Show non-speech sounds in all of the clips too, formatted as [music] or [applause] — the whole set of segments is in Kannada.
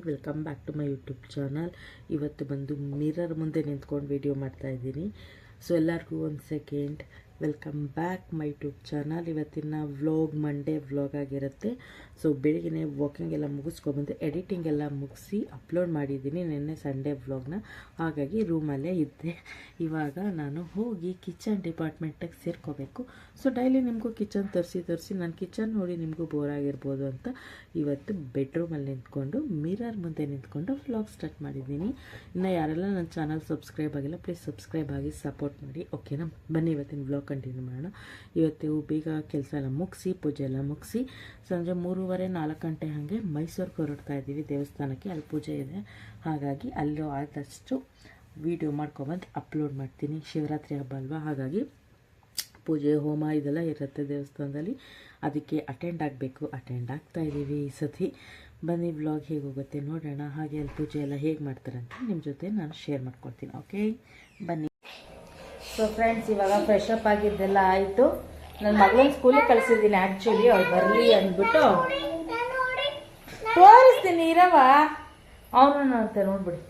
Morning welcome back to my YouTube channel ಇವತ್ತು ಬಂದು ಮಿರರ್ ಮುಂದೆ ನಿಂತ್ಕೊಂಡು ವೀಡಿಯೋ ಮಾಡ್ತಾಯಿದ್ದೀನಿ ಸೊ ಎಲ್ಲರಿಗೂ ಒಂದು second welcome back my YouTube channel ಇವತ್ತಿನ ವ್ಲಾಗ್ ಮಂಡೇ ವ್ಲಾಗ್ ಆಗಿರುತ್ತೆ. ಸೊ ಬೆಳಿಗ್ಗೆ ವಾಕಿಂಗ್ ಎಲ್ಲ ಮುಗಿಸ್ಕೊಬಂದು ಎಡಿಟಿಂಗ್ ಎಲ್ಲ ಮುಗಿಸಿ ಅಪ್ಲೋಡ್ ಮಾಡಿದ್ದೀನಿ ನಿನ್ನೆ ಸಂಡೇ ವ್ಲಾಗ್ನ ಹಾಗಾಗಿ ರೂಮಲ್ಲೇ ಇದ್ದೆ. ಇವಾಗ ನಾನು ಹೋಗಿ ಕಿಚನ್ ಡಿಪಾರ್ಟ್ಮೆಂಟಿಗೆ ಸೇರ್ಕೋಬೇಕು. ಸೊ ಡೈಲಿ ನಿಮಗೂ ಕಿಚನ್ ತರಿಸಿ ತರಿಸಿ ನಾನು ಕಿಚನ್ ನೋಡಿ ನಿಮಗೂ ಬೋರ್ ಆಗಿರ್ಬೋದು ಅಂತ ಇವತ್ತು ಬೆಡ್ರೂಮಲ್ಲಿ ನಿಂತ್ಕೊಂಡು ಮಿರರ್ ಮುಂದೆ ನಿಂತ್ಕೊಂಡು ವ್ಲಾಗ್ ಸ್ಟಾರ್ಟ್ ಮಾಡಿದ್ದೀನಿ. ಇನ್ನು ಯಾರೆಲ್ಲ ನನ್ನ ಚಾನಲ್ ಸಬ್ಸ್ಕ್ರೈಬ್ ಆಗಿಲ್ಲ ಪ್ಲೀಸ್ ಸಬ್ಸ್ಕ್ರೈಬ್ ಆಗಿ ಸಪೋರ್ಟ್ ಮಾಡಿ. ಓಕೆನಾ ಬನ್ನಿ ಇವತ್ತಿನ ವ್ಲಾಗ್ ಕಂಟಿನ್ಯೂ ಮಾಡೋಣ. ಇವತ್ತು ಬೇಗ ಕೆಲಸ ಎಲ್ಲ ಮುಗಿಸಿ, ಪೂಜೆ ಎಲ್ಲ ಮುಗಿಸಿ, ಸಂಜೆ ಮೂರುವರೆ, ನಾಲ್ಕು ಗಂಟೆ ಹಾಗೆ ಮೈಸೂರಿಗೆ ಹೊರಡ್ತಾ ಇದ್ದೀವಿ. ದೇವಸ್ಥಾನಕ್ಕೆ ಅಲ್ಲಿ ಪೂಜೆ ಇದೆ. ಹಾಗಾಗಿ ಅಲ್ಲೂ ಆದಷ್ಟು ವೀಡಿಯೋ ಮಾಡ್ಕೊಬಂದು ಅಪ್ಲೋಡ್ ಮಾಡ್ತೀನಿ. ಶಿವರಾತ್ರಿ ಹಬ್ಬ ಅಲ್ವಾ? ಹಾಗಾಗಿ ಪೂಜೆ, ಹೋಮ ಇದೆಲ್ಲ ಇರುತ್ತೆ ದೇವಸ್ಥಾನದಲ್ಲಿ. ಅದಕ್ಕೆ ಅಟೆಂಡ್ ಆಗಬೇಕು. ಅಟೆಂಡ್ ಆಗ್ತಾ ಇದ್ದೀವಿ ಈ ಸತಿ. ಬನ್ನಿ ವ್ಲಾಗ್ ಹೇಗೆ ಹೋಗುತ್ತೆ ನೋಡೋಣ. ಹಾಗೆ ಅಲ್ಲಿ ಪೂಜೆ ಎಲ್ಲ ಹೇಗೆ ಮಾಡ್ತಾರೆ ಅಂತ ನಿಮ್ಮ ಜೊತೆ ನಾನು ಶೇರ್ ಮಾಡ್ಕೊಳ್ತೀನಿ ಓಕೆ ಬನ್ನಿ. ಸೊ ಫ್ರೆಂಡ್ಸ್ ಇವಾಗ ಫ್ರೆಶ್ ಅಪ್ ಆಗಿದ್ದೆಲ್ಲ ಆಯಿತು. ನನ್ನ ಮಗಳನ್ನ ಸ್ಕೂಲಿಗೆ ಕಳಿಸಿದ್ದೀನಿ ಆ್ಯಕ್ಚುಲಿ ಅವ್ರು ಬರಲಿ ಅಂದ್ಬಿಟ್ಟು ತೋರಿಸ್ತೀನಿ ಇರವ ಅವನು ಅಂತ ನೋಡ್ಬಿಡಿ.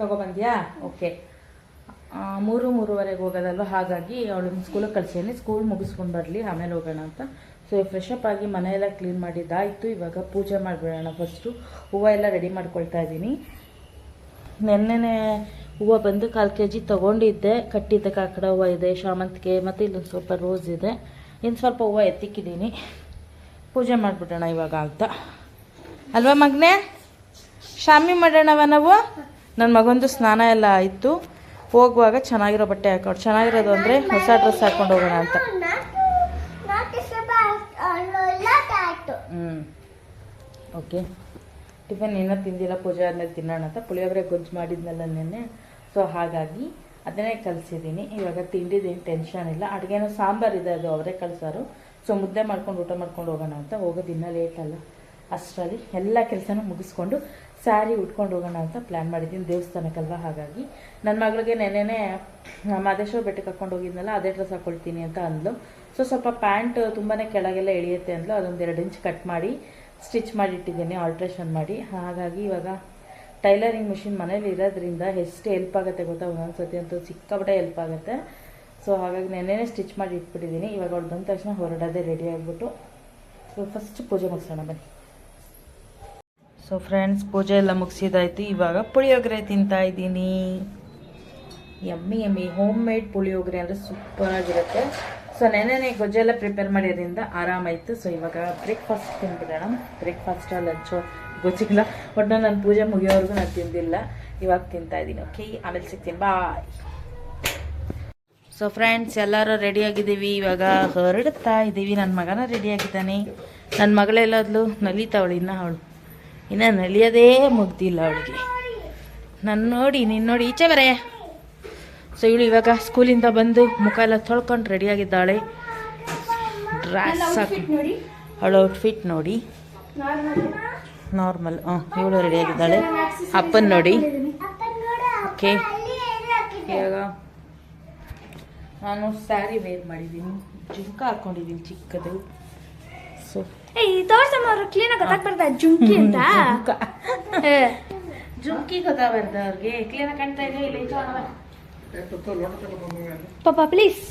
ತಗೊಬಂದ್ಯಾ? ಓಕೆ ಮೂರು, ಮೂರುವರೆಗೆ ಹೋಗೋದಲ್ವ? ಹಾಗಾಗಿ ಅವಳನ್ನ ಸ್ಕೂಲಿಗೆ ಕಳಿಸಿದ್ದೀನಿ. ಸ್ಕೂಲ್ ಮುಗಿಸ್ಕೊಂಡು ಬರಲಿ, ಆಮೇಲೆ ಹೋಗೋಣ ಅಂತ. ಸೊ ಫ್ರೆಶ್ ಅಪ್ ಆಗಿ ಮನೆಯೆಲ್ಲ ಕ್ಲೀನ್ ಮಾಡಿದ್ದಾಯಿತು. ಇವಾಗ ಪೂಜೆ ಮಾಡಿಬಿಡೋಣ ಫಸ್ಟು ಹೂವು ಎಲ್ಲ ರೆಡಿ ಮಾಡ್ಕೊಳ್ತಾ ಇದ್ದೀನಿ. ನೆನ್ನೆನೆ ಹೂವು ಬಂದು ಕಾಲು ಕೆ ಜಿ ತೊಗೊಂಡಿದ್ದೆ ಕಟ್ಟಿದ್ದೆ ಕಾಕಡ ಹೂವು ಇದೆ ಶಾಮಂತಿಗೆ ಮತ್ತು ಇಲ್ಲೊಂದು ಸ್ವಲ್ಪ ರೋಸ್ ಇದೆ. ಇನ್ನು ಸ್ವಲ್ಪ ಹೂವು ಎತ್ತಿಕ್ಕಿದ್ದೀನಿ. ಪೂಜೆ ಮಾಡಿಬಿಡೋಣ ಇವಾಗ ಅಂತ. ಅಲ್ವಾ ಮಗನೇ? ಶಾಮಿ ಮಾಡೋಣವ ನಾವು? ನನ್ನ ಮಗಂದು ಸ್ನಾನ ಎಲ್ಲ ಆಯಿತು. ಹೋಗುವಾಗ ಚೆನ್ನಾಗಿರೋ ಬಟ್ಟೆ ಹಾಕೊಂಡು. ಚೆನ್ನಾಗಿರೋದು ಅಂದರೆ ಹೊಸ ಡ್ರೆಸ್ ಹಾಕೊಂಡು ಹೋಗೋಣ ಅಂತ. ಹ್ಞೂ ಓಕೆ ಟಿಫನ್ ಏನೋ ತಿಂದಿಲ್ಲ, ಪೂಜೆ ಆದಮೇಲೆ ತಿನ್ನೋಣ ಅಂತ ಪುಳಿಯೋಗರೆ ಗೊಜ್ಜು ಮಾಡಿದ್ನಲ್ಲ ನೆನ್ನೆ. ಸೊ ಹಾಗಾಗಿ ಅದನ್ನೇ ಕಲಿಸಿದ್ದೀನಿ. ಇವಾಗ ತಿಂಡಿದೇನು ಟೆನ್ಷನ್ ಇಲ್ಲ. ಅಡುಗೆನೂ ಸಾಂಬಾರು ಇದೆ, ಅದು ಅವರೇ ಕಲಿಸೋರು ಸೊ ಮುದ್ದೆ ಮಾಡ್ಕೊಂಡು, ಊಟ ಮಾಡ್ಕೊಂಡು ಹೋಗೋಣ ಅಂತ. ಹೋಗೋದು ಇನ್ನೂ ಲೇಟ್ ಅಲ್ಲ. ಅಷ್ಟರಲ್ಲಿ ಎಲ್ಲ ಕೆಲಸನೂ ಮುಗಿಸ್ಕೊಂಡು ಸ್ಯಾರಿ ಉಟ್ಕೊಂಡು ಹೋಗೋಣ ಅಂತ ಪ್ಲ್ಯಾನ್ ಮಾಡಿದ್ದೀನಿ ದೇವಸ್ಥಾನಕ್ಕಲ್ವ? ಹಾಗಾಗಿ ನನ್ನ ಮಗಳಿಗೆ ನೆನೆನೆ ಮಾದೇಶ್ವರ ಬೆಟ್ಟಕ್ಕೆ ಹಾಕೊಂಡು ಹೋಗಿದ್ನಲ್ಲ, ಅದೇ ಡ್ರೆಸ್ ಹಾಕ್ಕೊಳ್ತೀನಿ ಅಂತ ಅಂದ್ಲು. ಸೊ ಸ್ವಲ್ಪ ಪ್ಯಾಂಟ್ ತುಂಬಾ ಕೆಳಗೆಲ್ಲ ಎಳೆಯುತ್ತೆ ಅಂದ್ಲು. ಅದೊಂದು ಎರಡು ಇಂಚ್ ಕಟ್ ಮಾಡಿ ಸ್ಟಿಚ್ ಮಾಡಿ ಇಟ್ಟಿದ್ದೀನಿ ಆಲ್ಟ್ರೇಷನ್ ಮಾಡಿ. ಹಾಗಾಗಿ ಇವಾಗ ಟೈಲರಿಂಗ್ ಮಿಷಿನ್ ಮನೇಲಿ ಇರೋದ್ರಿಂದ ಎಷ್ಟು ಹೆಲ್ಪ್ ಆಗುತ್ತೆ ಗೊತ್ತಾ? ಒಂದೊಂದು ಸತಿ ಅಂತೂ ಸಿಕ್ಕಾಪಟ್ಟೆ ಹೆಲ್ಪ್ ಆಗುತ್ತೆ. ಸೊ ಹಾಗಾಗಿ ನೆನ್ನೆನೇ ಸ್ಟಿಚ್ ಮಾಡಿ ಇಟ್ಬಿಟ್ಟಿದ್ದೀನಿ ಇವಾಗ ಅವ್ರು ಬಂದ ತಕ್ಷಣ ಹೊರಡೋದೇ ರೆಡಿ ಆಗಿಬಿಟ್ಟು. ಸೊ ಫಸ್ಟ್ ಪೂಜೆ ಮುಗಿಸೋಣ, ಬನ್ನಿ. ಸೊ ಫ್ರೆಂಡ್ಸ್ ಪೂಜೆ ಎಲ್ಲ ಮುಗಿಸಿದಾಯ್ತು. ಇವಾಗ ಪುಳಿಯೋಗರೆ ತಿಂತಾ ಇದ್ದೀನಿ. ಎಮ್ಮಿ ಎಮ್ಮಿ ಹೋಮ್ ಮೇಡ್ ಪುಳಿಯೋಗರೆ ಅಂದರೆ ಸೂಪರಾಗಿರುತ್ತೆ ಸೊ ನೆನೆನೆ ಗೊಜ್ಜೆ ಎಲ್ಲ ಪ್ರಿಪೇರ್ ಮಾಡಿರೋದ್ರಿಂದ ಆರಾಮಾಯಿತು. ಸೊ ಇವಾಗ ಬ್ರೇಕ್ಫಾಸ್ಟ್ ತಿಂದ್ಬಿಡೋಣ. ಬ್ರೇಕ್ಫಾಸ್ಟ್ ಲಂಚೋ ಗೊಜ್ಜಿಲ್ಲ ಒಟ್ಟು ನಾನು ಪೂಜೆ ಮುಗಿಯೋವರೆಗೂ ನಾನು ತಿಂದಿಲ್ಲ. ಇವಾಗ ತಿಂತಾ ಇದ್ದೀನಿ. ಓಕೆ ಆಮೇಲೆ ಸಿಗ್ತೀನಿ. ಬಾಯ್ ಸೊ ಫ್ರೆಂಡ್ಸ್ ಎಲ್ಲರೂ ರೆಡಿ ಆಗಿದ್ದೀವಿ. ಇವಾಗ ಹೊರಡ್ತಾ ಇದ್ದೀವಿ. ನನ್ನ ಮಗನ ರೆಡಿ ಆಗಿದ್ದಾನೆ. ನನ್ನ ಮಗಳೆಲ್ಲದ್ಲು ನಲಿತಾವಳು ಇನ್ನೂ ಅವಳು. ಇನ್ನು ನಲಿಯೋದೇ ಮುಗ್ದಿಲ್ಲ ಅವಳಿಗೆ. ನಾನು ನೋಡಿ ನಿನ್ನ ನೋಡಿ. ಈಚೆ ಬರೇ. ಸೊ ಇವಳು ಇವಾಗ ಸ್ಕೂಲಿಂದ ಬಂದು ಮುಖ ಎಲ್ಲ ತೊಳ್ಕೊಂಡು ರೆಡಿಯಾಗಿದ್ದಾಳೆ. ಡ್ರೆಸ್ ಹಾಕಿ ಅವಳ ಔಟ್ಫಿಟ್ ನೋಡಿ. ನಾರ್ಮಲ್ ಹಾಂ ಇವಳು ರೆಡಿಯಾಗಿದ್ದಾಳೆ. ಅಪ್ಪನ ನೋಡಿ. ಓಕೆ ಇವಾಗ ನಾನು ಸ್ಯಾರಿ ವೇರ್ ಮಾಡಿದ್ದೀನಿ. ಜುಮ್ಕ ಹಾಕೊಂಡಿದ್ದೀನಿ ಚಿಕ್ಕದು. ಸೊ ಏಯ್ ತೋರ್ಸಮ್ಮ ಅವ್ರು ಕ್ಲೀನ್ ಆಗಿ ಗೊತ್ತಾಗ್ಬಾರ್ದ ಜುಂಕಿ ಅಂತ? ಜುಮ್ಕಿ. ಗೊತ್ತಾಗ್ಬಾರ್ದು ಅವ್ರಿಗೆ? ಕ್ಲೀನಾಗಿ ಕಾಣ್ತಾ ಇದೆ ಇಲ್ಲ. ಪಾಪ ಪ್ಲೀಸ್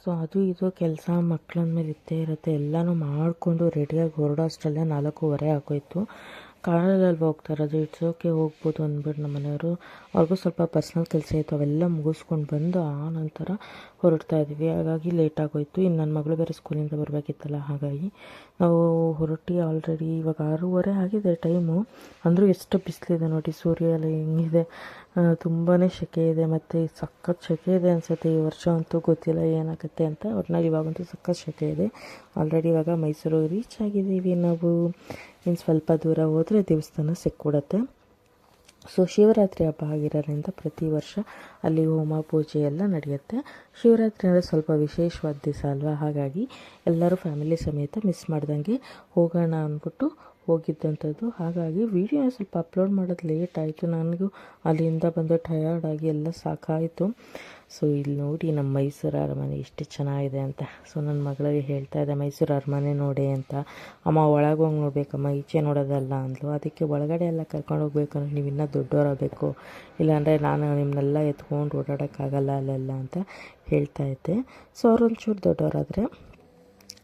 ಸೊ ಅದು ಇದು ಕೆಲಸ ಮಕ್ಕಳಂದ ಮೇಲೆ ಇದ್ದೇ ಇರುತ್ತೆ, ಎಲ್ಲನೂ ಮಾಡಿಕೊಂಡು ರೆಡಿಯಾಗಿ ಹೊರಡೋ ಅಷ್ಟರಲ್ಲೇ ನಾಲ್ಕೂವರೆ ಆಗೋಯ್ತು. ಕಾರಲ್ಲಿ ಹೋಗ್ತಾ ಇರೋದು? ಇಟ್ಸ್ ಓಕೆ ಹೋಗ್ಬೋದು ಅಂದ್ಬಿಟ್ಟು ನಮ್ಮ ಮನೆಯವರು. ಅವ್ರಿಗೂ ಸ್ವಲ್ಪ ಪರ್ಸ್ನಲ್ ಕೆಲಸ ಇತ್ತು, ಅವೆಲ್ಲ ಮುಗಿಸ್ಕೊಂಡು ಬಂದು ಆ ನಂತರ ಹೊರಡ್ತಾ ಇದ್ವಿ. ಹಾಗಾಗಿ ಲೇಟ್ ಆಗೋಯ್ತು. ಇನ್ನು ನನ್ನ ಮಗಳು ಬೇರೆ ಸ್ಕೂಲಿಂದ ಬರಬೇಕಿತ್ತಲ್ಲ, ಹಾಗಾಗಿ ನಾವು ಹೊರಟಿ ಆಲ್ರೆಡಿ ಇವಾಗ ಆರೂವರೆ ಆಗಿದೆ ಟೈಮು ಅಂದರೂ ಎಷ್ಟು ಬಿಸಿಲಿದೆ ನೋಡಿ, ಸೂರ್ಯ ಎಲ್ಲ ಹೆಂಗಿದೆ. ತುಂಬಾ ಸೆಕೆ ಇದೆ. ಮತ್ತು ಸಖತ್ ಸೆಕೆ ಇದೆ ಅನಿಸುತ್ತೆ. ಈ ವರ್ಷ ಅಂತೂ ಗೊತ್ತಿಲ್ಲ ಏನಾಗುತ್ತೆ ಅಂತ. ಒಟ್ನಲ್ಲಿ ಇವಾಗಂತೂ ಸಖತ್ ಸೆಕೆ ಇದೆ. ಆಲ್ರೆಡಿ ಇವಾಗ ಮೈಸೂರು ರೀಚ್ ಆಗಿದ್ದೀವಿ ನಾವು. ಇನ್ನು ಸ್ವಲ್ಪ ದೂರ ಹೋದರೆ ದೇವಸ್ಥಾನ ಸಿಕ್ಬಿಡತ್ತೆ. ಸೊ ಶಿವರಾತ್ರಿ ಹಬ್ಬ ಆಗಿರೋದ್ರಿಂದ ಪ್ರತಿ ವರ್ಷ ಅಲ್ಲಿ ಹೋಮ ಪೂಜೆ ಎಲ್ಲ ನಡೆಯುತ್ತೆ. ಶಿವರಾತ್ರಿ ಅಂದರೆ ಸ್ವಲ್ಪ ವಿಶೇಷವಾದ ದಿವಸ ಅಲ್ವಾ? ಹಾಗಾಗಿ ಎಲ್ಲರೂ ಫ್ಯಾಮಿಲಿ ಸಮೇತ ಮಿಸ್ ಮಾಡ್ದಂಗೆ ಹೋಗೋಣ ಅಂದ್ಬಿಟ್ಟು ಹೋಗಿದ್ದಂಥದ್ದು. ಹಾಗಾಗಿ ವಿಡಿಯೋ ಸ್ವಲ್ಪ ಅಪ್ಲೋಡ್ ಮಾಡೋದು ಲೇಟ್ ಆಯಿತು. ನನಗೂ ಅಲ್ಲಿಂದ ಬಂದು ಟಯರ್ಡ್ ಆಗಿ ಎಲ್ಲ ಸಾಕಾಯಿತು. ಸೊ ಇಲ್ಲಿ ನೋಡಿ ನಮ್ಮ ಮೈಸೂರು ಅರಮನೆ ಎಷ್ಟು ಚೆನ್ನಾಗಿದೆ ಅಂತ. ಸೊ ನನ್ನ ಮಗಳಿಗೆ ಹೇಳ್ತಾ ಇದ್ದೆ, ಮೈಸೂರು ಅರಮನೆ ನೋಡಿ ಅಂತ. ಅಮ್ಮ, ಒಳಗೆ ಹೋಗಿ ನೋಡಬೇಕಮ್ಮ. ಈಚೆ ನೋಡೋದಲ್ಲ ಅಂದ್ಲು. ಅದಕ್ಕೆ ಒಳಗಡೆ ಎಲ್ಲ ಕರ್ಕೊಂಡು ಹೋಗ್ಬೇಕು ಅಂದರೆ ನೀವು ಇನ್ನೂ ದೊಡ್ಡವರಾಗಬೇಕು ಇಲ್ಲಾಂದರೆ ನಾನು ನಿಮ್ಮನ್ನೆಲ್ಲ ಎತ್ಕೊಂಡು ಓಡಾಡೋಕ್ಕಾಗಲ್ಲ ಅಲ್ಲೆಲ್ಲ ಅಂತ ಹೇಳ್ತಾ ಇದ್ದೆ. ಸೊ ಅವ್ರೊಂಚೂರು ದೊಡ್ಡವರಾದರೆ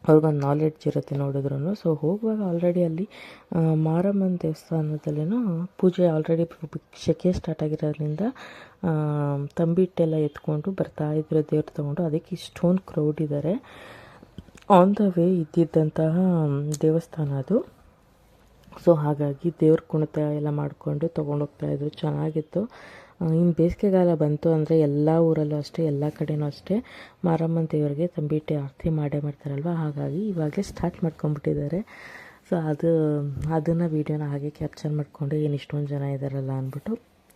ಅವ್ರಿಗೊಂದು ನಾಲೆಡ್ಜ್ ಇರುತ್ತೆ ನೋಡಿದ್ರು ಸೊ ಹೋಗುವಾಗ ಆಲ್ರೆಡಿ ಅಲ್ಲಿ ಮಾರಮ್ಮನ ದೇವಸ್ಥಾನದಲ್ಲಿನೂ ಪೂಜೆ ಆಲ್ರೆಡಿ ಶೆಕೆ ಸ್ಟಾರ್ಟ್ ಆಗಿರೋದ್ರಿಂದ ತಂಬಿಟ್ಟೆಲ್ಲ ಎತ್ಕೊಂಡು ಬರ್ತಾ ಇದ್ರು ದೇವ್ರು ತೊಗೊಂಡು. ಅದಕ್ಕೆ ಇಷ್ಟೊಂದು ಕ್ರೌಡ್ ಇದ್ದಾರೆ ಆನ್ ದ ವೇ ಇದ್ದಿದ್ದಂತಹ ದೇವಸ್ಥಾನ ಅದು. ಸೊ ಹಾಗಾಗಿ ದೇವ್ರ ಕುಣಿತ ಎಲ್ಲ ಮಾಡಿಕೊಂಡು ತೊಗೊಂಡೋಗ್ತಾಯಿದ್ರು ಚೆನ್ನಾಗಿತ್ತು. ಇನ್ನು ಬೇಸಿಗೆಗಾಲ ಬಂತು ಅಂದರೆ ಎಲ್ಲ ಊರಲ್ಲೂ ಅಷ್ಟೇ, ಎಲ್ಲ ಕಡೆನೂ ಅಷ್ಟೇ ಮಾರಮ್ಮನ ದೇವರಿಗೆ ತಂಬಿಟ್ಟೆ ಆರತಿ ಮಾಡೇ ಮಾಡ್ತಾರಲ್ವ? ಹಾಗಾಗಿ ಇವಾಗಲೇ ಸ್ಟಾರ್ಟ್ ಮಾಡ್ಕೊಂಬಿಟ್ಟಿದ್ದಾರೆ ಸೊ ಅದು, ಅದನ್ನು ವೀಡಿಯೋನ ಹಾಗೆ ಕ್ಯಾಪ್ಚರ್ ಮಾಡಿಕೊಂಡು ಏನು ಇಷ್ಟೊಂದು ಜನ ಇದ್ದಾರಲ್ಲ ಅಂದ್ಬಿಟ್ಟು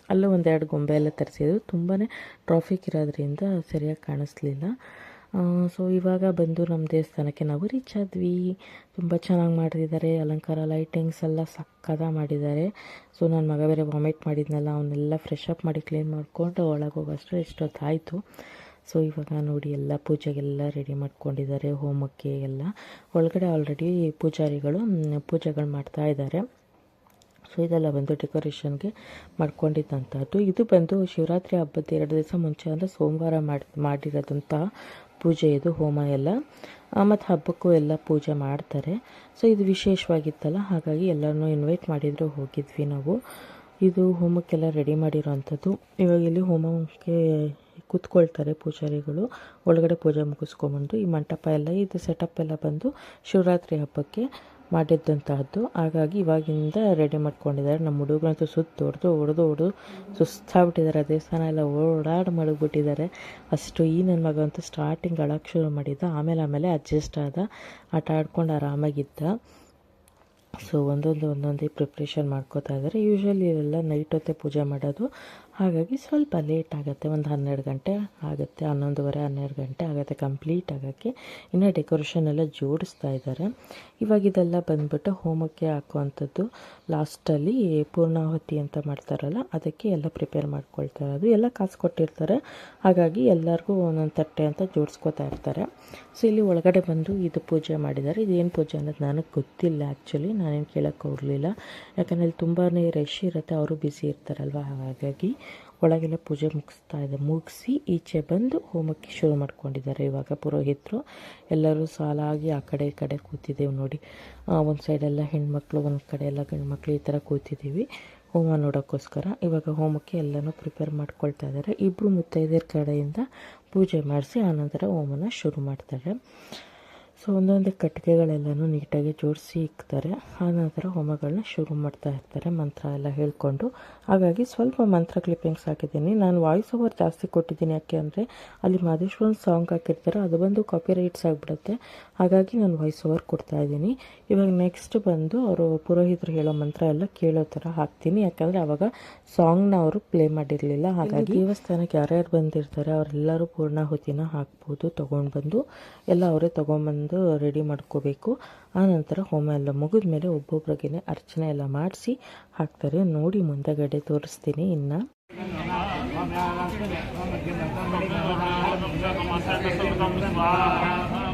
ಅಲ್ಲೂ ಒಂದೆರಡು ಗೊಂಬೆ ಎಲ್ಲ ತರಿಸಿದ್ರು. ತುಂಬಾ ಟ್ರಾಫಿಕ್ ಇರೋದ್ರಿಂದ ಸರಿಯಾಗಿ ಕಾಣಿಸ್ಲಿಲ್ಲ. ಸೊ ಇವಾಗ ಬಂದು ನಮ್ಮ ದೇವಸ್ಥಾನಕ್ಕೆ ನಾವು ರೀಚ್ ಆದ್ವಿ. ತುಂಬ ಚೆನ್ನಾಗಿ ಮಾಡಿದ್ದಾರೆ. ಅಲಂಕಾರ ಲೈಟಿಂಗ್ಸ್ ಎಲ್ಲ ಸಕ್ಕದ ಮಾಡಿದ್ದಾರೆ. ಸೊ ನನ್ನ ಮಗ ಬೇರೆ ವಾಮಿಟ್ ಮಾಡಿದ್ನಲ್ಲ ಅವನ್ನೆಲ್ಲ ಫ್ರೆಶ್ ಅಪ್ ಮಾಡಿ ಕ್ಲೀನ್ ಮಾಡಿಕೊಂಡು ಒಳಗೆ ಹೋಗೋಷ್ಟು ಎಷ್ಟೊತ್ತಾಯಿತು. ಸೊ ಇವಾಗ ನೋಡಿ ಎಲ್ಲ ಪೂಜೆಗೆಲ್ಲ ರೆಡಿ ಮಾಡ್ಕೊಂಡಿದ್ದಾರೆ, ಹೋಮಕ್ಕೆ ಎಲ್ಲ. ಒಳಗಡೆ ಆಲ್ರೆಡಿ ಪೂಜಾರಿಗಳು ಪೂಜೆಗಳು ಮಾಡ್ತಾ ಇದ್ದಾರೆ. ಸೊ ಇದೆಲ್ಲ ಬಂದು ಡೆಕೋರೇಷನ್ಗೆ ಮಾಡ್ಕೊಂಡಿದ್ದಂಥದ್ದು ಇದು ಬಂದು ಶಿವರಾತ್ರಿ ಹಬ್ಬದ ಎರಡು ದಿವಸ ಮುಂಚೆ ಅಂದರೆ ಸೋಮವಾರ ಮಾಡಿ ಮಾಡಿರೋದಂತಹ ಪೂಜೆ ಇದು, ಹೋಮ ಎಲ್ಲ. ಮತ್ತು ಹಬ್ಬಕ್ಕೂ ಎಲ್ಲ ಪೂಜೆ ಮಾಡ್ತಾರೆ. ಸೊ ಇದು ವಿಶೇಷವಾಗಿತ್ತಲ್ಲ, ಹಾಗಾಗಿ ಎಲ್ಲರನ್ನೂ ಇನ್ವೈಟ್ ಮಾಡಿದ್ರು, ಹೋಗಿದ್ವಿ ನಾವು. ಇದು ಹೋಮಕ್ಕೆಲ್ಲ ರೆಡಿ ಮಾಡಿರೋವಂಥದ್ದು ಇವಾಗ ಇಲ್ಲಿ ಹೋಮಕ್ಕೆ ಕೂತ್ಕೊಳ್ತಾರೆ ಪೂಜಾರಿಗಳು. ಒಳಗಡೆ ಪೂಜೆ ಮುಗಿಸ್ಕೊಂಬಂದು ಈ ಮಂಟಪ ಎಲ್ಲ, ಇದು ಸೆಟಪ್ ಎಲ್ಲ ಬಂದು ಶಿವರಾತ್ರಿ ಹಬ್ಬಕ್ಕೆ ಮಾಡಿದ್ದಂತಹದ್ದು ಹಾಗಾಗಿ ಇವಾಗಿಂದ ರೆಡಿ ಮಾಡ್ಕೊಂಡಿದ್ದಾರೆ ನಮ್ಮ ಹುಡುಗರಂತೂ ಸುತ್ತ ಹೊಡೆದು ಹೊಡೆದು ಹೊಡೆದು ಸುಸ್ತಾಗ್ಬಿಟ್ಟಿದ್ದಾರೆ. ದೇವಸ್ಥಾನ ಎಲ್ಲ ಓಡಾಡಿ ಮಡಗ್ಬಿಟ್ಟಿದ್ದಾರೆ ಅಷ್ಟು ಈ ನನ್ನ ಮಗ ಅಂತೂ ಸ್ಟಾರ್ಟಿಂಗ್ ಅಳಕ್ಕೆ ಶುರು ಮಾಡಿದ್ದ. ಆಮೇಲೆ ಆಮೇಲೆ ಅಡ್ಜಸ್ಟ್ ಆದ. ಆಟ ಆಡ್ಕೊಂಡು ಆರಾಮಾಗಿದ್ದ. ಸೊ ಒಂದೊಂದು ಒಂದೊಂದೇ ಪ್ರಿಪ್ರೇಷನ್ ಮಾಡ್ಕೋತಾ ಇದ್ದಾರೆ. ಯೂಶ್ವಲಿ ಇವೆಲ್ಲ ನೈಟ್ ಹೊತ್ತೇ ಪೂಜೆ ಮಾಡೋದು. ಹಾಗಾಗಿ ಸ್ವಲ್ಪ ಲೇಟ್ ಆಗುತ್ತೆ, ಒಂದು ಹನ್ನೆರಡು ಗಂಟೆ ಆಗುತ್ತೆ, ಹನ್ನೊಂದುವರೆ, ಹನ್ನೆರಡು ಗಂಟೆ ಆಗುತ್ತೆ ಕಂಪ್ಲೀಟ್ ಆಗೋಕ್ಕೆ. ಇನ್ನು ಡೆಕೋರೇಷನ್ ಎಲ್ಲ ಜೋಡಿಸ್ತಾ ಇದ್ದಾರೆ ಇವಾಗ ಇದೆಲ್ಲ ಬಂದ್ಬಿಟ್ಟು ಹೋಮಕ್ಕೆ ಹಾಕುವಂಥದ್ದು. ಲಾಸ್ಟಲ್ಲಿ ಪೂರ್ಣಾಹುತಿ ಅಂತ ಮಾಡ್ತಾರಲ್ಲ, ಅದಕ್ಕೆ ಎಲ್ಲ ಪ್ರಿಪೇರ್ ಮಾಡ್ಕೊಳ್ತಾ ಅದು ಎಲ್ಲ ಕಾಸು ಕೊಟ್ಟಿರ್ತಾರೆ. ಹಾಗಾಗಿ ಎಲ್ಲರಿಗೂ ಒಂದೊಂದು ತಟ್ಟೆ ಅಂತ ಜೋಡಿಸ್ಕೋತಾ ಇರ್ತಾರೆ. ಸೊ ಇಲ್ಲಿ ಒಳಗಡೆ ಬಂದು ಇದು ಪೂಜೆ ಮಾಡಿದ್ದಾರೆ. ಇದೇನು ಪೂಜೆ ಅನ್ನೋದು ನನಗೆ ಗೊತ್ತಿಲ್ಲ ಆ್ಯಕ್ಚುಲಿ ನಾನೇನು ಕೇಳೋಕ್ಕೆ ಹೋಗಲಿಲ್ಲ. ಯಾಕಂದರೆ ಇಲ್ಲಿ ತುಂಬಾ ರಶ್ ಇರುತ್ತೆ. ಅವರು ಬ್ಯುಸಿ ಇರ್ತಾರಲ್ವ, ಹಾಗಾಗಿ. ಒಳಗೆಲ್ಲ ಪೂಜೆ ಮುಗಿಸ್ತಾ ಇದೆ. ಮುಗಿಸಿ ಈಚೆ ಬಂದು ಹೋಮಕ್ಕೆ ಶುರು ಮಾಡ್ಕೊಂಡಿದ್ದಾರೆ. ಇವಾಗ ಪುರೋಹಿತರು ಎಲ್ಲರೂ ಸಾಲಾಗಿ ಆ ಕಡೆ ಈ ಕಡೆ ಕೂತಿದ್ದೇವೆ ನೋಡಿ. ಒಂದು ಸೈಡೆಲ್ಲ ಹೆಣ್ಮಕ್ಳು, ಒಂದು ಕಡೆ ಎಲ್ಲ ಗಂಡ್ಮಕ್ಳು ಈ ಥರ ಕೂತಿದ್ದೀವಿ. ಹೋಮ ನೋಡೋಕ್ಕೋಸ್ಕರ ಇವಾಗ ಹೋಮಕ್ಕೆ ಎಲ್ಲನೂ ಪ್ರಿಪೇರ್ ಮಾಡ್ಕೊಳ್ತಾ ಇದ್ದಾರೆ. ಇಬ್ಬರು ಮುತ್ತೈದೆಯರ ಕಡೆಯಿಂದ ಪೂಜೆ ಮಾಡಿಸಿ ಆನಂತರ ಹೋಮನ ಶುರು ಮಾಡ್ತಾರೆ. ಸೊ, ಒಂದೊಂದು ಕಟ್ಟಿಗೆಗಳೆಲ್ಲನೂ ನೀಟಾಗಿ ಜೋಡಿಸಿ ಇಕ್ತಾರೆ. ಆನಂತರ ಹೋಮಗಳನ್ನ ಶುರು ಮಾಡ್ತಾ ಇರ್ತಾರೆ, ಮಂತ್ರ ಎಲ್ಲ ಹೇಳ್ಕೊಂಡು. ಹಾಗಾಗಿ ಸ್ವಲ್ಪ ಮಂತ್ರ ಕ್ಲಿಪ್ಪಿಂಗ್ಸ್ ಹಾಕಿದ್ದೀನಿ. ನಾನು ವಾಯ್ಸ್ ಓವರ್ ಜಾಸ್ತಿ ಕೊಟ್ಟಿದ್ದೀನಿ ಯಾಕೆ ಅಂದರೆ, ಅಲ್ಲಿ ಮಾದೇಶ್ವರನ್ ಸಾಂಗ್ ಹಾಕಿರ್ತಾರೆ, ಅದು ಬಂದು ಕಾಪಿ ರೈಟ್ಸ್ ಆಗಿಬಿಡುತ್ತೆ. ಹಾಗಾಗಿ ನಾನು ವಾಯ್ಸ್ ಓವರ್ ಕೊಡ್ತಾ ಇದ್ದೀನಿ. ಇವಾಗ ನೆಕ್ಸ್ಟ್ ಬಂದು ಅವರು ಪುರೋಹಿತರು ಹೇಳೋ ಮಂತ್ರ ಎಲ್ಲ ಕೇಳೋ ಥರ ಹಾಕ್ತೀನಿ. ಯಾಕಂದರೆ ಅವಾಗ ಸಾಂಗ್ನ ಅವರು ಪ್ಲೇ ಮಾಡಿರಲಿಲ್ಲ. ಹಾಗಾಗಿ ದೇವಸ್ಥಾನಕ್ಕೆ ಯಾರ್ಯಾರು ಬಂದಿರ್ತಾರೆ ಅವರೆಲ್ಲರೂ ಪೂರ್ಣಾಹುತಿನ ಹಾಕ್ಬೋದು ತೊಗೊಂಡು ಬಂದು ಎಲ್ಲ ಅವರೇ ತೊಗೊಂಬಂದು ರೆಡಿ ಮಾಡ್ಕೋಬೇಕು. ಆನಂತರ ಹೋಮ ಎಲ್ಲ ಮುಗಿದ ಮೇಲೆ ಒಬ್ಬೊಬ್ರಿಗೇ ಅರ್ಚನೆ ಎಲ್ಲ ಮಾಡಿಸಿ ಹಾಕ್ತಾರೆ. ನೋಡಿ ಮುಂದಗಡೆ ತೋರಿಸ್ತೀನಿ ಇನ್ನು.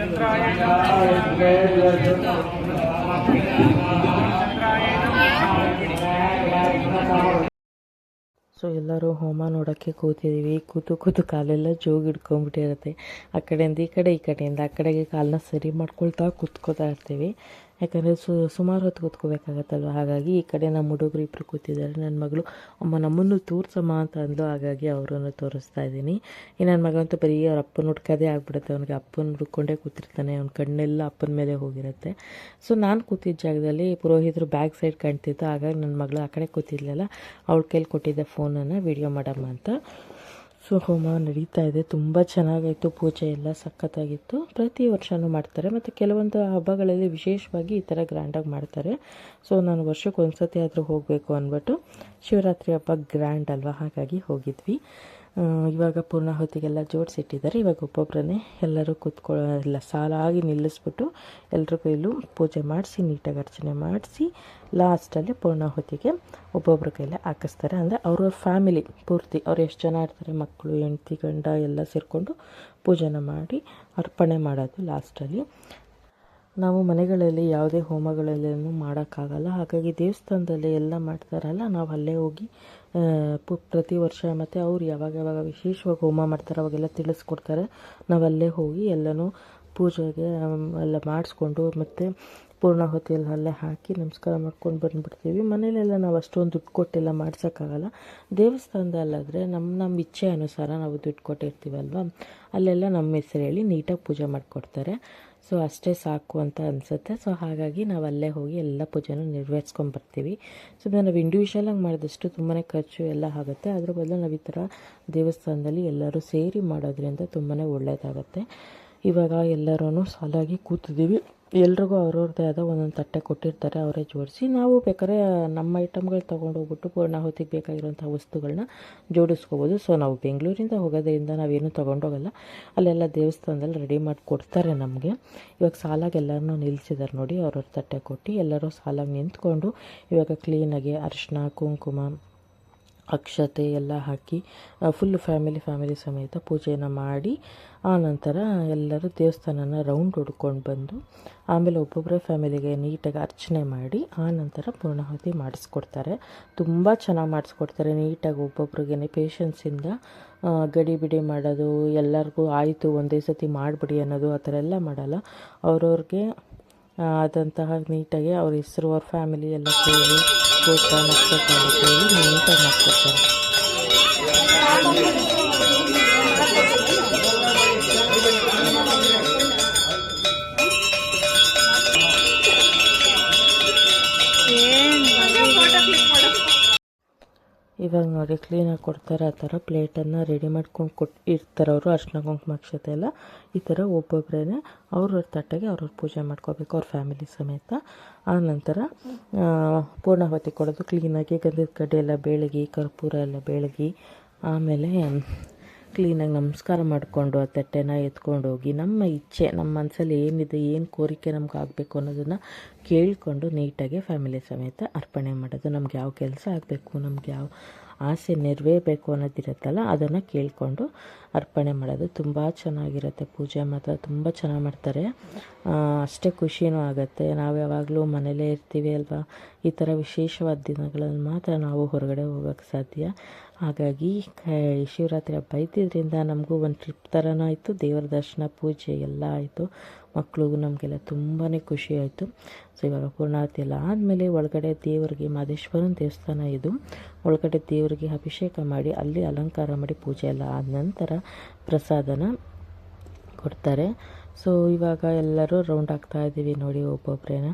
ಸೊ ಎಲ್ಲರೂ ಹೋಮ ನೋಡೋಕ್ಕೆ ಕೂತಿದ್ದೀವಿ. ಕೂತು ಕೂತು ಕಾಲೆಲ್ಲ ಜೋಗಿ ಹಿಡ್ಕೊಂಡ್ಬಿಟ್ಟಿರುತ್ತೆ. ಆ ಕಡೆಯಿಂದ ಈ ಕಡೆ, ಈ ಕಡೆಯಿಂದ ಆ ಕಡೆಗೆ ಕಾಲನ್ನ ಸರಿ ಮಾಡ್ಕೊಳ್ತಾ ಕೂತ್ಕೋತಾ ಇರ್ತೀವಿ. ಯಾಕಂದರೆ ಸು, ಸುಮಾರು ಹೊತ್ತು ಕೂತ್ಕೋಬೇಕಾಗತ್ತಲ್ವ? ಹಾಗಾಗಿ ಈ ಕಡೆ ನಮ್ಮ ಹುಡುಗರು ಇಬ್ಬರು ಕೂತಿದ್ದಾರೆ. ನನ್ನ ಮಗಳು, ಅಮ್ಮ ನಮ್ಮನ್ನು ತೋರಿಸಮ್ಮ ಅಂತ ಅಂದು ಹಾಗಾಗಿ ಅವರನ್ನು ತೋರಿಸ್ತಾ ಇದ್ದೀನಿ. ಈ ನನ್ನ ಮಗಂತೂ ಬರೀ ಅವ್ರ ಅಪ್ಪನ ಹುಡ್ಕೋದೇ ಆಗ್ಬಿಡುತ್ತೆ. ಅವನಿಗೆ ಅಪ್ಪನ ಹುಡ್ಕೊಂಡೇ ಕೂತಿರ್ತಾನೆ. ಅವ್ನ ಕಣ್ಣೆಲ್ಲ ಅಪ್ಪನ ಮೇಲೆ ಹೋಗಿರುತ್ತೆ. ಸೊ ನಾನು ಕೂತಿದ್ದ ಜಾಗದಲ್ಲಿ ಪುರೋಹಿತರು ಬ್ಯಾಕ್ ಸೈಡ್ ಕಾಣ್ತಿತ್ತು. ಹಾಗಾಗಿ ನನ್ನ ಮಗಳು ಆ ಕಡೆ ಕೂತಿದ್ಲಲ್ಲ? ಅವಳ ಕೈಲಿ ಕೊಟ್ಟಿದ್ದೆ ಫೋನನ್ನು ವಿಡಿಯೋ ಮಾಡಮ್ಮ ಅಂತ. ಸೊ, ಹೋಮ ನಡೀತಾ ಇದೆ. ತುಂಬ ಚೆನ್ನಾಗಾಯಿತು. ಪೂಜೆ ಎಲ್ಲ ಸಖತ್ತಾಗಿತ್ತು. ಪ್ರತಿ ವರ್ಷವೂ ಮಾಡ್ತಾರೆ. ಮತ್ತು ಕೆಲವೊಂದು ಹಬ್ಬಗಳಲ್ಲಿ ವಿಶೇಷವಾಗಿ ಈ ಥರ ಗ್ರ್ಯಾಂಡಾಗಿ ಮಾಡ್ತಾರೆ. ಸೊ, ನಾನು ವರ್ಷಕ್ಕೆ ಒಂದು ಸತಿ ಆದರೂ ಹೋಗಬೇಕು ಅಂದ್ಬಿಟ್ಟು ಶಿವರಾತ್ರಿ ಹಬ್ಬ ಗ್ರ್ಯಾಂಡ್ ಅಲ್ವಾ? ಹಾಗಾಗಿ ಹೋಗಿದ್ವಿ. ಆ, ಪೂರ್ಣ ಹೊತ್ತಿಗೆಲ್ಲ ಜೋಡಿಸಿಟ್ಟಿದ್ದಾರೆ. ಇವಾಗ ಒಬ್ಬೊಬ್ಬರನ್ನೇ ಎಲ್ಲರೂ ಕೂತ್ಕೊಳ್ಳೋ ಎಲ್ಲ ಸಾಲಾಗಿ ನಿಲ್ಲಿಸ್ಬಿಟ್ಟು ಎಲ್ಲರ ಕೈಲೂ ಪೂಜೆ ಮಾಡಿಸಿ ನೀಟಾಗಿ ಅರ್ಚನೆ ಮಾಡಿಸಿ ಲಾಸ್ಟಲ್ಲಿ ಪೂರ್ಣಾಹುತಿಗೆ ಒಬ್ಬೊಬ್ಬರ ಕೈಲೇ ಹಾಕಿಸ್ತಾರೆ. ಅಂದರೆ ಅವ್ರವ್ರ ಫ್ಯಾಮಿಲಿ ಪೂರ್ತಿ ಅವ್ರು ಎಷ್ಟು ಜನ ಇರ್ತಾರೆ ಮಕ್ಕಳು ಹೆಂಡತಿ ಗಂಡ ಎಲ್ಲ ಸೇರಿಕೊಂಡು ಪೂಜೆನ ಮಾಡಿ ಅರ್ಪಣೆ ಮಾಡೋದು ಲಾಸ್ಟಲ್ಲಿ. ನಾವು ಮನೆಗಳಲ್ಲಿ ಯಾವುದೇ ಹೋಮಗಳಲ್ಲೇನು ಮಾಡೋಕ್ಕಾಗಲ್ಲ. ಹಾಗಾಗಿ ದೇವಸ್ಥಾನದಲ್ಲಿ ಎಲ್ಲ ಮಾಡ್ತಾರಲ್ಲ, ನಾವು ಅಲ್ಲೇ ಹೋಗಿ ಪ್ರತಿ ವರ್ಷ ಮತ್ತು ಅವ್ರು ಯಾವಾಗ ಯಾವಾಗ ವಿಶೇಷವಾಗಿ ಹೋಮ ಮಾಡ್ತಾರೆ ಅವಾಗೆಲ್ಲ ತಿಳಿಸ್ಕೊಡ್ತಾರೆ. ನಾವು ಅಲ್ಲೇ ಹೋಗಿ ಎಲ್ಲನೂ ಪೂಜೆಗೆ ಎಲ್ಲ ಮಾಡಿಸ್ಕೊಂಡು ಮತ್ತು ಪೂರ್ಣಾಹುತಿಯಲ್ಲಿ ಅಲ್ಲೇ ಹಾಕಿ ನಮಸ್ಕಾರ ಮಾಡ್ಕೊಂಡು ಬಂದುಬಿಡ್ತೀವಿ. ಮನೇಲೆಲ್ಲ ನಾವು ಅಷ್ಟೊಂದು ದುಡ್ಡು ಕೊಟ್ಟೆಲ್ಲ ಮಾಡ್ಸೋಕ್ಕಾಗಲ್ಲ. ದೇವಸ್ಥಾನದಲ್ಲಾದರೆ ನಮ್ಮ ನಮ್ಮ ಇಚ್ಛೆ ಅನುಸಾರ ನಾವು ದುಡ್ಡು ಕೊಟ್ಟಿರ್ತೀವಲ್ವ? ಅಲ್ಲೆಲ್ಲ ನಮ್ಮ ಹೆಸರು ಹೇಳಿ ನೀಟಾಗಿ ಪೂಜೆ ಮಾಡಿಕೊಡ್ತಾರೆ. ಸೊ ಅಷ್ಟೇ ಸಾಕು ಅಂತ ಅನಿಸುತ್ತೆ. ಸೊ ಹಾಗಾಗಿ ನಾವು ಅಲ್ಲೇ ಹೋಗಿ ಎಲ್ಲ ಪೂಜೆನೂ ನೆರವೇರಿಸ್ಕೊಂಡು ಬರ್ತೀವಿ. ಸೊ ನಾವು ಇಂಡಿವಿಜುವಲಾಗಿ ಮಾಡಿದಷ್ಟು ತುಂಬಾ ಖರ್ಚು ಎಲ್ಲ ಆಗುತ್ತೆ. ಅದ್ರ ಬದಲು ನಾವು ಈ ಥರ ದೇವಸ್ಥಾನದಲ್ಲಿ ಎಲ್ಲರೂ ಸೇರಿ ಮಾಡೋದ್ರಿಂದ ತುಂಬಾ ಒಳ್ಳೆಯದಾಗುತ್ತೆ ಇವಾಗ ಎಲ್ಲರೂ ಸಾಲಾಗಿ ಕೂತಿದ್ದೀವಿ. ಎಲ್ರಿಗೂ ಅವ್ರವ್ರದ್ದೇ ಆದ ಒಂದೊಂದು ತಟ್ಟೆ ಕೊಟ್ಟಿರ್ತಾರೆ, ಅವರೇ ಜೋಡಿಸಿ. ನಾವು ಬೇಕಾದ್ರೆ ನಮ್ಮ ಐಟಮ್ಗಳು ತೊಗೊಂಡೋಗ್ಬಿಟ್ಟು ಹೊತ್ತಿಗೆ ಬೇಕಾಗಿರುವಂಥ ವಸ್ತುಗಳನ್ನ ಜೋಡಿಸ್ಕೋಬೋದು. ಸೊ ನಾವು ಬೆಂಗಳೂರಿಂದ ಹೋಗೋದ್ರಿಂದ ನಾವೇನು ತೊಗೊಂಡೋಗಲ್ಲ ಅಲ್ಲೆಲ್ಲ ದೇವಸ್ಥಾನದಲ್ಲಿ ರೆಡಿ ಮಾಡಿ ಕೊಡ್ತಾರೆ ನಮಗೆ. ಇವಾಗ ಸಾಲಾಗಿ ಎಲ್ಲರನ್ನೂ ನಿಲ್ಲಿಸಿದ್ದಾರೆ ನೋಡಿ, ಅವ್ರವ್ರ ತಟ್ಟೆ ಕೊಟ್ಟು ಎಲ್ಲರೂ ಸಾಲಾಗಿ ನಿಂತ್ಕೊಂಡು ಇವಾಗ ಕ್ಲೀನಾಗಿ ಅರಿಶಿನ ಕುಂಕುಮ ಅಕ್ಷತೆ ಎಲ್ಲ ಹಾಕಿ ಫುಲ್ ಫ್ಯಾಮಿಲಿ ಫ್ಯಾಮಿಲಿ ಸಮೇತ ಪೂಜೆಯನ್ನು ಮಾಡಿ, ಆ ನಂತರ ಎಲ್ಲರೂ ದೇವಸ್ಥಾನನ ರೌಂಡ್ ಹೊಡ್ಕೊಂಡು ಬಂದು, ಆಮೇಲೆ ಒಬ್ಬೊಬ್ಬರ ಫ್ಯಾಮಿಲಿಗೆ ನೀಟಾಗಿ ಅರ್ಚನೆ ಮಾಡಿ, ಆ ನಂತರ ಪೂರ್ಣಾಹುತಿ ಮಾಡಿಸ್ಕೊಡ್ತಾರೆ. ತುಂಬ ಚೆನ್ನಾಗಿ ಮಾಡಿಸ್ಕೊಡ್ತಾರೆ. ನೀಟಾಗಿ ಒಬ್ಬೊಬ್ರಿಗೆ ಪೇಷನ್ಸಿಂದ ಗಡಿ ಬಿಡಿ ಮಾಡೋದು, ಎಲ್ಲರಿಗೂ ಆಯಿತು ಒಂದೇ ಸತಿ ಮಾಡಿಬಿಡಿ ಅನ್ನೋದು ಆ ಥರ ಎಲ್ಲ ಮಾಡಲ್ಲ. ಅವ್ರವ್ರಿಗೆ ಆದಂತಹ ನೀಟಾಗಿ ಅವ್ರ ಹೆಸರು ಅವ್ರ ಫ್ಯಾಮಿಲಿ ಎಲ್ಲ ಕೇಳಿ ಕೂತ ನಕ್ಷತ್ರ ಕೇಳಿ ನೀಟಾಗಿ ಮಾಡ್ಕೊಡ್ತಾರೆ ಇವಾಗ ನೋಡಿ ಕ್ಲೀನಾಗಿ ಕೊಡ್ತಾರೆ, ಆ ಥರ ಪ್ಲೇಟನ್ನು ರೆಡಿ ಮಾಡ್ಕೊಂಡು ಕೊಟ್ಟು ಇರ್ತಾರೆ ಅವರು ಅರ್ಶಿನ ಕುಂಕುಮ ಅಕ್ಷತೆ ಎಲ್ಲ. ಈ ಥರ ಒಬ್ಬೊಬ್ಬರೇ ಅವ್ರವ್ರ ತಟ್ಟೆಗೆ ಅವ್ರವ್ರ ಪೂಜೆ ಮಾಡ್ಕೋಬೇಕು, ಅವ್ರ ಫ್ಯಾಮಿಲಿ ಸಮೇತ. ಆ ನಂತರ ಪೂರ್ಣಾಹುತಿ ಕೊಡೋದು ಕ್ಲೀನಾಗಿ ಗಂಧದ ಕಡ್ಡಿ ಎಲ್ಲ ಬೆಳಗಿ, ಕರ್ಪೂರ ಎಲ್ಲ ಬೆಳಗಿ, ಆಮೇಲೆ ಕ್ಲೀನಾಗಿ ನಮಸ್ಕಾರ ಮಾಡಿಕೊಂಡು ಆ ತಟ್ಟೆನ ಎತ್ಕೊಂಡು ಹೋಗಿ ನಮ್ಮ ಇಚ್ಛೆ, ನಮ್ಮ ಮನಸ್ಸಲ್ಲಿ ಏನಿದೆ, ಏನು ಕೋರಿಕೆ ನಮ್ಗೆ ಆಗಬೇಕು ಅನ್ನೋದನ್ನು ಕೇಳಿಕೊಂಡು ನೀಟಾಗಿ ಫ್ಯಾಮಿಲಿ ಸಮೇತ ಅರ್ಪಣೆ ಮಾಡೋದು. ನಮ್ಗೆ ಯಾವ ಕೆಲಸ ಆಗಬೇಕು, ನಮ್ಗೆ ಯಾವ ಆಸೆ ನೆರವೇರಬೇಕು ಅನ್ನೋದಿರುತ್ತಲ್ಲ, ಅದನ್ನು ಕೇಳಿಕೊಂಡು ಅರ್ಪಣೆ ಮಾಡೋದು. ತುಂಬ ಚೆನ್ನಾಗಿರುತ್ತೆ ಪೂಜೆ ಮಾತ್ರ. ತುಂಬ ಚೆನ್ನಾಗಿ ಮಾಡ್ತಾರೆ. ಅಷ್ಟೇ ಖುಷಿನೂ ಆಗುತ್ತೆ. ನಾವು ಯಾವಾಗಲೂ ಮನೇಲೇ ಇರ್ತೀವಿ ಅಲ್ವಾ? ಈ ಥರ ವಿಶೇಷವಾದ ದಿನಗಳಲ್ಲಿ ಮಾತ್ರ ನಾವು ಹೊರಗಡೆ ಹೋಗೋಕ್ಕೆ ಸಾಧ್ಯ. ಹಾಗಾಗಿ ಶಿವರಾತ್ರಿ ಹಬ್ಬ ಇದ್ದಿದ್ದರಿಂದ ನಮಗೂ ಒಂದು ಟ್ರಿಪ್ ಥರನೂ ಆಯಿತು. ದೇವರ ದರ್ಶನ, ಪೂಜೆ ಎಲ್ಲ ಆಯಿತು. ಮಕ್ಕಳಿಗೂ ನಮಗೆಲ್ಲ ತುಂಬಾ ಖುಷಿ ಆಯಿತು. ಸೊ ಇವಾಗ ಪೂರ್ಣಾವತಿ ಎಲ್ಲ ಆದಮೇಲೆ ಒಳಗಡೆ ದೇವರಿಗೆ ಮಾದೇಶ್ವರನ ದೇವಸ್ಥಾನ ಇದು. ಒಳಗಡೆ ದೇವರಿಗೆ ಅಭಿಷೇಕ ಮಾಡಿ, ಅಲ್ಲಿ ಅಲಂಕಾರ ಮಾಡಿ ಪೂಜೆ ಎಲ್ಲ ಆದ ನಂತರ ಪ್ರಸಾದನ ಕೊಡ್ತಾರೆ. ಸೊ ಇವಾಗ ಎಲ್ಲರೂ ರೌಂಡ್ ಆಗ್ತಾ ಇದ್ದೀವಿ ನೋಡಿ ಒಬ್ಬೊಬ್ಬರೇನ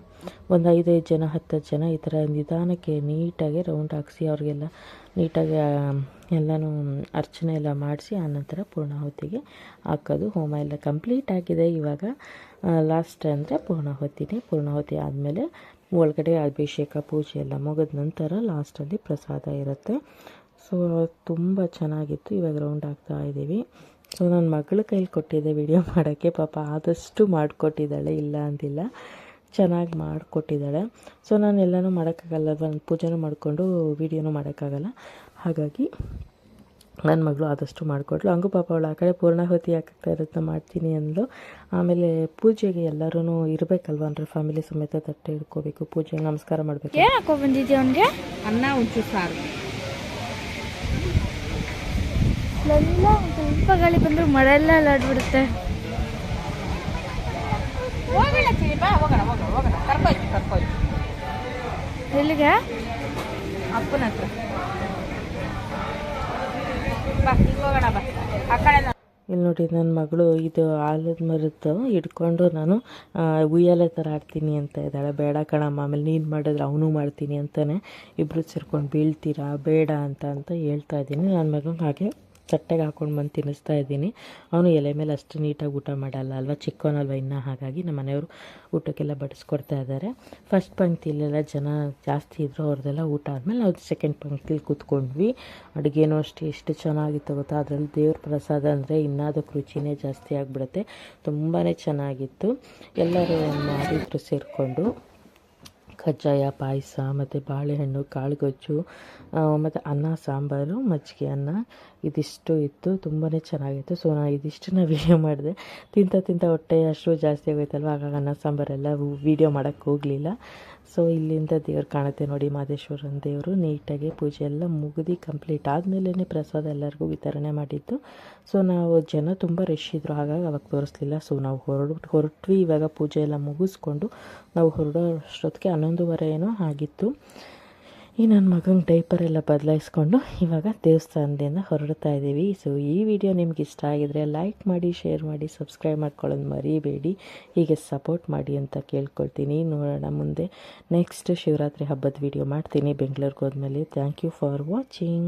ಒಂದು ಐದೈದು ಜನ, ಹತ್ತು ಜನ ಈ ಥರ ನಿಧಾನಕ್ಕೆ ನೀಟಾಗಿ ರೌಂಡ್ ಹಾಕ್ಸಿ ಅವ್ರಿಗೆಲ್ಲ ನೀಟಾಗಿ ಎಲ್ಲನೂ ಅರ್ಚನೆ ಎಲ್ಲ ಮಾಡಿಸಿ ಆನಂತರ ಪೂರ್ಣಾಹುತಿಗೆ ಹಾಕೋದು. ಹೋಮ ಎಲ್ಲ ಕಂಪ್ಲೀಟ್ ಆಗಿದೆ ಇವಾಗ. ಲಾಸ್ಟ್ ಅಂದರೆ ಪೂರ್ಣಾಹುತಿನೇ. ಪೂರ್ಣಾಹುತಿ ಆದಮೇಲೆ ಒಳಗಡೆ ಅಭಿಷೇಕ, ಪೂಜೆ ಎಲ್ಲ ಮುಗಿದ ನಂತರ ಲಾಸ್ಟಲ್ಲಿ ಪ್ರಸಾದ ಇರುತ್ತೆ. ಸೊ ತುಂಬ ಚೆನ್ನಾಗಿತ್ತು. ಇವಾಗ ರೌಂಡ್ ಆಗ್ತಾ ಇದ್ದೀವಿ. ಸೊ ನನ್ನ ಮಗಳ ಕೈಲಿ ಕೊಟ್ಟಿದ್ದೆ ವಿಡಿಯೋ [laughs] ಮಾಡೋಕ್ಕೆ ಪಾಪ ಆದಷ್ಟು ಮಾಡಿಕೊಟ್ಟಿದ್ದಾಳೆ ಇಲ್ಲ ಅಂತಿಲ್ಲ ಚೆನ್ನಾಗಿ ಮಾಡಿಕೊಟ್ಟಿದ್ದಾಳೆ. ಸೊ ನಾನು ಎಲ್ಲನೂ ಮಾಡೋಕ್ಕಾಗಲ್ಲ ಒಂದು ಪೂಜೆನೂ ಮಾಡಿಕೊಂಡು ವೀಡಿಯೋನೂ ಮಾಡೋಕ್ಕಾಗಲ್ಲ. ಹಾಗಾಗಿ ನನ್ನ ಮಗಳು ಆದಷ್ಟು ಮಾಡಿಕೊಟ್ಲು. ಹಂಗೂ ಪಾಪ ಅವಳು ಆ ಕಡೆ ಪೂರ್ಣಾಹುತಿ ಹಾಕ್ತಾ ಇರೋದನ್ನ ಮಾಡ್ತೀನಿ ಅಂದಳು ಆಮೇಲೆ ಪೂಜೆಗೆ ಎಲ್ಲರೂ ಇರಬೇಕಲ್ವ? ಅಂದರೆ ಫ್ಯಾಮಿಲಿ ಸಮೇತ ತಟ್ಟೆ ಇಟ್ಕೋಬೇಕು ಪೂಜೆಗೆ ನಮಸ್ಕಾರ ಮಾಡಬೇಕು. ಅನ್ನ ಸಾರು. ಎಲ್ಲ ಸ್ವಲ್ಪ ಗಾಳಿ ಬಂದ್ರೆ ಮರ ಎಲ್ಲ ಅಲ್ಲಾಡ್ಬಿಡುತ್ತೆ. ಎಲ್ಲಿಗೆ? ಅಪ್ಪನ ಹತ್ರ. ಇಲ್ಲಿ ನೋಡಿ ನನ್ನ ಮಗಳು ಇದು ಆಲದ ಮರದ್ದು ಹಿಡ್ಕೊಂಡು ನಾನು ಉಯ್ಯಾಲೆ ಥರ ಆಡ್ತೀನಿ ಅಂತ ಇದ್ದಾಳೆ. ಬೇಡ ಕಣಮ್ಮ ಆಮೇಲೆ ನೀನು ಮಾಡಿದ್ರೆ ಅವನು ಮಾಡ್ತೀನಿ ಅಂತಲೇ ಇಬ್ಬರು ಸೇರ್ಕೊಂಡು ಬೀಳ್ತೀರಾ ಬೇಡ ಅಂತ ಅಂತ ಹೇಳ್ತಾ ಇದ್ದೀನಿ. ನನ್ನ ಮಗನ ಹಾಗೆ ತಟ್ಟೆಗೆ ಹಾಕೊಂಡು ಬಂದು ತಿನ್ನಿಸ್ತಾ ಇದ್ದೀನಿ. ಅವನು ಎಲೆ ಮೇಲೆ ಅಷ್ಟು ನೀಟಾಗಿ ಊಟ ಮಾಡಲ್ಲ ಅಲ್ವಾ? ಚಿಕ್ಕವನಲ್ವ ಇನ್ನೂ? ಹಾಗಾಗಿ ನಮ್ಮ ಮನೆಯವರು ಊಟಕ್ಕೆಲ್ಲ ಬಡಿಸ್ಕೊಡ್ತಾ ಇದ್ದಾರೆ. ಫಸ್ಟ್ ಪಂಕ್ತಿಲೆಲ್ಲ ಜನ ಜಾಸ್ತಿ ಇದ್ರು, ಅವ್ರದ್ದೆಲ್ಲ ಊಟ ಆದಮೇಲೆ ನಾವು ಸೆಕೆಂಡ್ ಪಂಕ್ತಿಲಿ ಕೂತ್ಕೊಂಡ್ವಿ. ಅಡುಗೆನೂ ಅಷ್ಟೇ ಎಷ್ಟು ಚೆನ್ನಾಗಿತ್ತು ಗೊತ್ತಾ? ಅದರಲ್ಲಿ ದೇವ್ರ ಪ್ರಸಾದ ಅಂದರೆ ಇನ್ನದಕ್ಕೆ ರುಚಿನೇ ಜಾಸ್ತಿ ಆಗಿಬಿಡುತ್ತೆ. ತುಂಬಾ ಚೆನ್ನಾಗಿತ್ತು. ಎಲ್ಲರೂ ಮಾಡಿದ್ರು ಸೇರಿಕೊಂಡು ಕಜ್ಜಾಯ, ಪಾಯಸ, ಮತ್ತು ಬಾಳೆಹಣ್ಣು, ಕಾಳುಗೊಜ್ಜು ಮತ್ತು ಅನ್ನ, ಸಾಂಬಾರು, ಮಜ್ಜಿಗೆ ಅನ್ನ ಇದಿಷ್ಟು ಇತ್ತು ತುಂಬಾ ಚೆನ್ನಾಗಿತ್ತು. ಸೊ ನಾನು ಇದಿಷ್ಟನ್ನ ವೀಡಿಯೋ ಮಾಡಿದೆ. ತಿಂತ ತಿಂತ ಹೊಟ್ಟೆ ಅಷ್ಟು ಜಾಸ್ತಿ ಆಗೋಯ್ತಲ್ವ? ಆಗ ಅನ್ನ ಸಾಂಬಾರೆಲ್ಲ ವೀಡಿಯೋ ಮಾಡೋಕ್ಕೆ ಹೋಗಲಿಲ್ಲ. ಸೊ ಇಲ್ಲಿಂದ ದೇವ್ರು ಕಾಣುತ್ತೆ ನೋಡಿ ಮಾದೇಶ್ವರನ ದೇವರು. ನೀಟಾಗಿ ಪೂಜೆ ಎಲ್ಲ ಮುಗಿದು ಕಂಪ್ಲೀಟ್ ಆದಮೇಲೆ ಪ್ರಸಾದ ಎಲ್ಲರಿಗೂ ವಿತರಣೆ ಮಾಡಿದ್ದು. ಸೊ ನಾವು ಜನ ತುಂಬ ರಶ್ ಇದ್ದರು ಹಾಗಾಗಿ ಅವಾಗ ತೋರಿಸ್ಲಿಲ್ಲ. ಸೊ ನಾವು ಹೊರಡು, ಹೊರಟ್ವಿ. ಇವಾಗ ಪೂಜೆ ಎಲ್ಲ ಮುಗಿಸ್ಕೊಂಡು ನಾವು ಹೊರಡೋ ಅಷ್ಟೊತ್ತಿಗೆ ಹನ್ನೊಂದುವರೆ ಏನೋ ಆಗಿತ್ತು. ಈ ನನ್ನ ಮಗನ ಎಲ್ಲ ಬದಲಾಯಿಸ್ಕೊಂಡು ಇವಾಗ ದೇವಸ್ಥಾನದಿಂದ ಹೊರಡ್ತಾ ಇದ್ದೀವಿ ಸೊ ಈ ವಿಡಿಯೋ ನಿಮ್ಗೆ ಇಷ್ಟ ಆಗಿದ್ರೆ ಲೈಕ್ ಮಾಡಿ ಶೇರ್ ಮಾಡಿ ಸಬ್ಸ್ಕ್ರೈಬ್ ಮಾಡ್ಕೊಳ್ಳೋದು ಮರಿಬೇಡಿ. ಹೀಗೆ ಸಪೋರ್ಟ್ ಮಾಡಿ ಅಂತ ಕೇಳ್ಕೊಳ್ತೀನಿ. ನೋಡೋಣ ಮುಂದೆ. ನೆಕ್ಸ್ಟ್ ಶಿವರಾತ್ರಿ ಹಬ್ಬದ ವಿಡಿಯೋ ಮಾಡ್ತೀನಿ. ಬೆಂಗಳೂರಿಗೆ ಹೋದ್ಮೇಲೆ. Thank you for watching